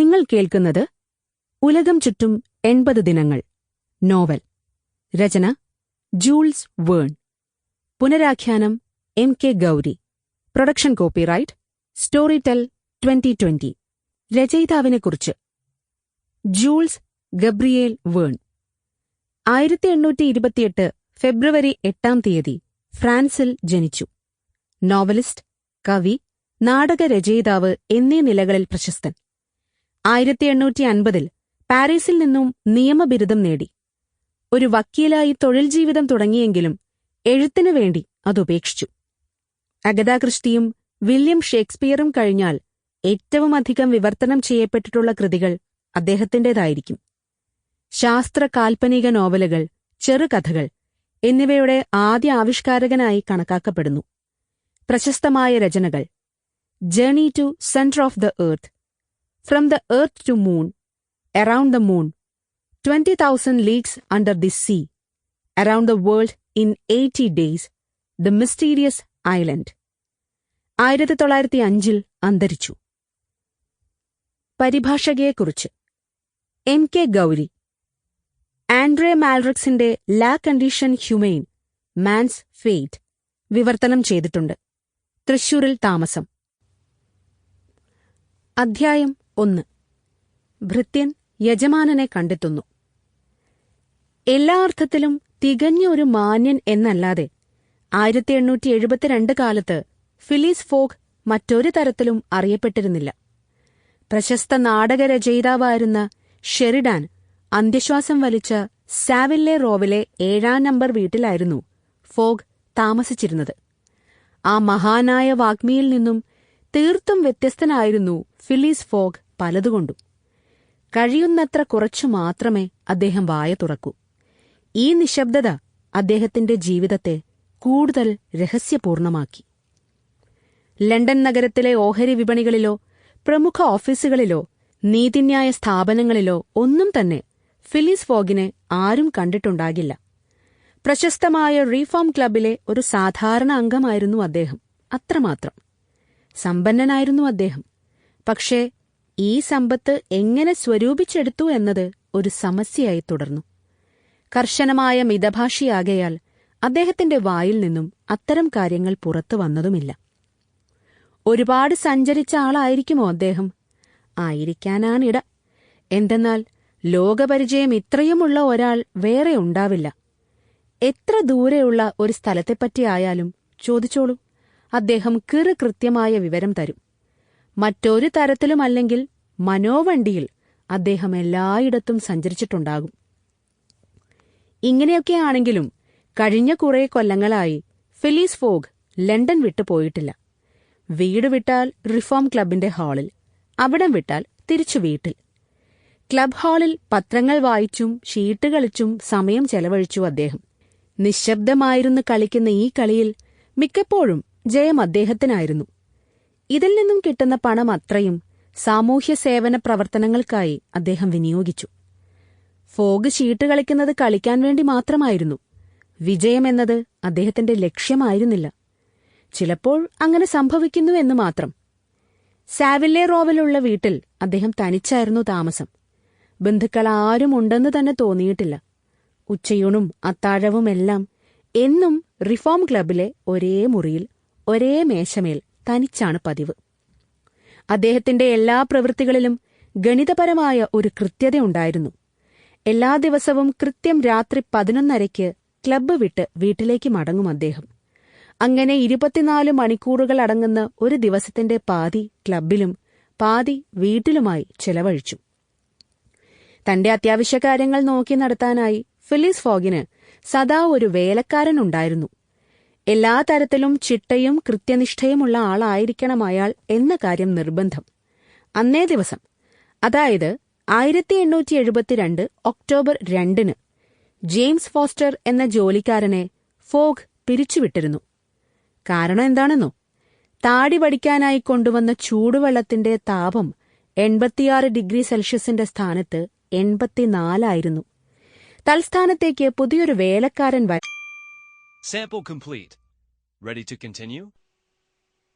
നിങ്ങൾ കേൾക്കുന്നത് ഉലകം ചുറ്റും എൺപത് ദിനങ്ങൾ. നോവൽ. രചന. Jules Verne. പുനരാഖ്യാനം M K Gauri. Production copyright Storytel twenty twenty. രചയിതാവിനെക്കുറിച്ച്. Jules Gabriel Verne. ആയിരത്തി എണ്ണൂറ്റി ഇരുപത്തിയെട്ട് ഫെബ്രുവരി എട്ടാം തീയതി ഫ്രാൻസിൽ ജനിച്ചു. നോവലിസ്റ്റ് കവി നാടക നാടകരചയിതാവ് എന്നീ നിലകളിൽ പ്രശസ്തൻ. ആയിരത്തി എണ്ണൂറ്റി അൻപതിൽ പാരീസിൽ നിന്നും നിയമബിരുദം നേടി. ഒരു വക്കീലായി തൊഴിൽ ജീവിതം തുടങ്ങിയെങ്കിലും എഴുത്തിനു വേണ്ടി അതുപേക്ഷിച്ചു അഗതാക്രിസ്റ്റിയും വില്യം ഷേക്സ്പിയറും കഴിഞ്ഞാൽ ഏറ്റവും അധികം വിവർത്തനം ചെയ്യപ്പെട്ടിട്ടുള്ള കൃതികൾ അദ്ദേഹത്തിന്റേതായിരിക്കും ശാസ്ത്ര കാൽപ്പനിക നോവലുകൾ ചെറുകഥകൾ എന്നിവയുടെ ആദ്യ ആവിഷ്കാരകനായി കണക്കാക്കപ്പെടുന്നു. പ്രശസ്തമായ രചനകൾ. Journey to centre of the earth the earth to moon around the moon twenty thousand leagues under the sea around the world in eighty days the mysterious island ആയിരത്തി തൊള്ളായിരത്തി അഞ്ചിൽ അന്തരിച്ചു. പരിഭാഷകയെക്കുറിച്ച്. M K Gauri. ആൻഡ്രേ മാൽറിക്സിന്റെ la condition humane man's fate വിവർത്തനം ചെയ്തിട്ടുണ്ട്. തൃശൂരിൽ താമസം. അധ്യായം ഒന്ന്. ഭൃത്യൻ യജമാനനെ കണ്ടെത്തുന്നു. എല്ലാ അർത്ഥത്തിലും തികഞ്ഞ ഒരു മാന്യൻ എന്നല്ലാതെ ആയിരത്തി എണ്ണൂറ്റി എഴുപത്തിരണ്ട് കാലത്ത് ഫിലീസ് ഫോഗ് മറ്റൊരു തരത്തിലും അറിയപ്പെട്ടിരുന്നില്ല. പ്രശസ്ത നാടകരചയിതാവായിരുന്ന ഷെറിഡാൻ അന്ത്യശ്വാസം വലിച്ച സാവില്ലെ റോവിലെ ഏഴാം നമ്പർ വീട്ടിലായിരുന്നു ഫോഗ് താമസിച്ചിരുന്നത്. ആ മഹാനായ വാഗ്മിയിൽ നിന്നും തീർത്തും വ്യത്യസ്തനായിരുന്നു ഫിലീസ് ഫോഗ് പലതുകൊണ്ടും. കഴിയുന്നത്ര കുറച്ചു മാത്രമേ അദ്ദേഹം വായ തുറക്കൂ. ഈ നിശബ്ദത അദ്ദേഹത്തിന്റെ ജീവിതത്തെ കൂടുതൽ രഹസ്യപൂർണമാക്കി. ലണ്ടൻ നഗരത്തിലെ ഓഹരി വിപണികളിലോ പ്രമുഖ ഓഫീസുകളിലോ നീതിന്യായ സ്ഥാപനങ്ങളിലോ ഒന്നും തന്നെ ഫിലിസ് ഫോഗിനെ ആരും കണ്ടിട്ടുണ്ടാകില്ല. പ്രശസ്തമായ റീഫോം ക്ലബിലെ ഒരു സാധാരണ അംഗമായിരുന്നു അദ്ദേഹം അത്രമാത്രം. സമ്പന്നനായിരുന്നു അദ്ദേഹം. പക്ഷേ ഈ സമ്പത്ത് എങ്ങനെ സ്വരൂപിച്ചെടുത്തു എന്നത് ഒരു സമസ്യയായി തുടർന്നു. കർശനമായ മിതഭാഷിയാകയാൽ അദ്ദേഹത്തിന്റെ വായിൽ നിന്നും അത്തരം കാര്യങ്ങൾ പുറത്തു വന്നതുമില്ല. ഒരുപാട് സഞ്ചരിച്ച ആളായിരിക്കുമോ അദ്ദേഹം? ആയിരിക്കാനാണിട എന്തെന്നാൽ ലോകപരിചയം ഇത്രയുമുള്ള ഒരാൾ വേറെ ഉണ്ടാവില്ല. എത്ര ദൂരെയുള്ള ഒരു സ്ഥലത്തെപ്പറ്റിയായാലും ചോദിച്ചോളൂ. അദ്ദേഹം കൃത്യമായ വിവരം തരും. മറ്റൊരു തരത്തിലുമല്ലെങ്കിൽ മനോവണ്ടിയിൽ അദ്ദേഹം എല്ലായിടത്തും സഞ്ചരിച്ചിട്ടുണ്ടാകും. ഇങ്ങനെയൊക്കെയാണെങ്കിലും കഴിഞ്ഞ കുറേ കൊല്ലങ്ങളായി ഫിലീസ് ഫോഗ് ലണ്ടൻ വിട്ടു പോയിട്ടില്ല. വീട് വിട്ടാൽ റിഫോം ക്ലബിന്റെ ഹാളിൽ അവിടം വിട്ടാൽ തിരിച്ചു വീട്ടിൽ. ക്ലബ് ഹാളിൽ പത്രങ്ങൾ വായിച്ചും ഷീട്ട് കളിച്ചും സമയം ചെലവഴിച്ചു അദ്ദേഹം. നിശബ്ദമായിരുന്നു കളിക്കുന്ന ഈ കളിയിൽ മിക്കപ്പോഴും ജയം അദ്ദേഹത്തിനായിരുന്നു. ഇതിൽ നിന്നും കിട്ടുന്ന പണം അത്രയും സാമൂഹ്യ സേവന പ്രവർത്തനങ്ങൾക്കായി അദ്ദേഹം വിനിയോഗിച്ചു. ഫോഗ് ഷീട്ട് കളിക്കുന്നത് കളിക്കാൻ വേണ്ടി മാത്രമായിരുന്നു. വിജയമെന്നത് അദ്ദേഹത്തിന്റെ ലക്ഷ്യമായിരുന്നില്ല. ചിലപ്പോൾ അങ്ങനെ സംഭവിക്കുന്നു എന്ന് മാത്രം. സാവില്ലേ റോവിലുള്ള വീട്ടിൽ അദ്ദേഹം തനിച്ചായിരുന്നു താമസം. ബന്ധുക്കൾ ആരും ഉണ്ടെന്ന് തന്നെ തോന്നിയിട്ടില്ല. ഉച്ചയൂണും അത്താഴവുമെല്ലാം എന്നും റിഫോം ക്ലബിലെ ഒരേ മുറിയിൽ ഒരേ മേശമേൽ തനിച്ചാണ് പതിവ്. അദ്ദേഹത്തിന്റെ എല്ലാ പ്രവൃത്തികളിലും ഗണിതപരമായ ഒരു കൃത്യതയുണ്ടായിരുന്നു. എല്ലാ ദിവസവും കൃത്യം രാത്രി പതിനൊന്നരയ്ക്ക് ക്ലബ്ബ് വിട്ട് വീട്ടിലേക്ക് മടങ്ങും അദ്ദേഹം. അങ്ങനെ ഇരുപത്തിനാല് മണിക്കൂറുകൾ അടങ്ങുന്ന ഒരു ദിവസത്തിന്റെ പാതി ക്ലബിലും പാതി വീട്ടിലുമായി ചെലവഴിച്ചു. തന്റെ അത്യാവശ്യ കാര്യങ്ങൾ നോക്കി നടത്താനായി ഫിലിസ് ഫോഗിന് സദാ ഒരു വേലക്കാരനുണ്ടായിരുന്നു എല്ലാ തരത്തിലും ചിട്ടയും കൃത്യനിഷ്ഠയുമുള്ള ആളായിരിക്കണം അയാൾ എന്ന കാര്യം നിർബന്ധം. അന്നേ ദിവസം അതായത് ആയിരത്തി എണ്ണൂറ്റി എഴുപത്തിരണ്ട് ഒക്ടോബർ രണ്ടിന് ജെയിംസ് ഫോസ്റ്റർ എന്ന ജോലിക്കാരനെ ഫോഗ് പിരിച്ചുവിട്ടിരുന്നു. കാരണം എന്താണെന്നോ? താടി പഠിക്കാനായി കൊണ്ടുവന്ന ചൂടുവെള്ളത്തിന്റെ താപം എൺപത്തിയാറ് ഡിഗ്രി സെൽഷ്യസിന്റെ സ്ഥാനത്ത് എൺപത്തിനാലായിരുന്നു. തൽസ്ഥാനത്തേക്ക് പുതിയൊരു വേലക്കാരൻ വ complete. Ready to continue?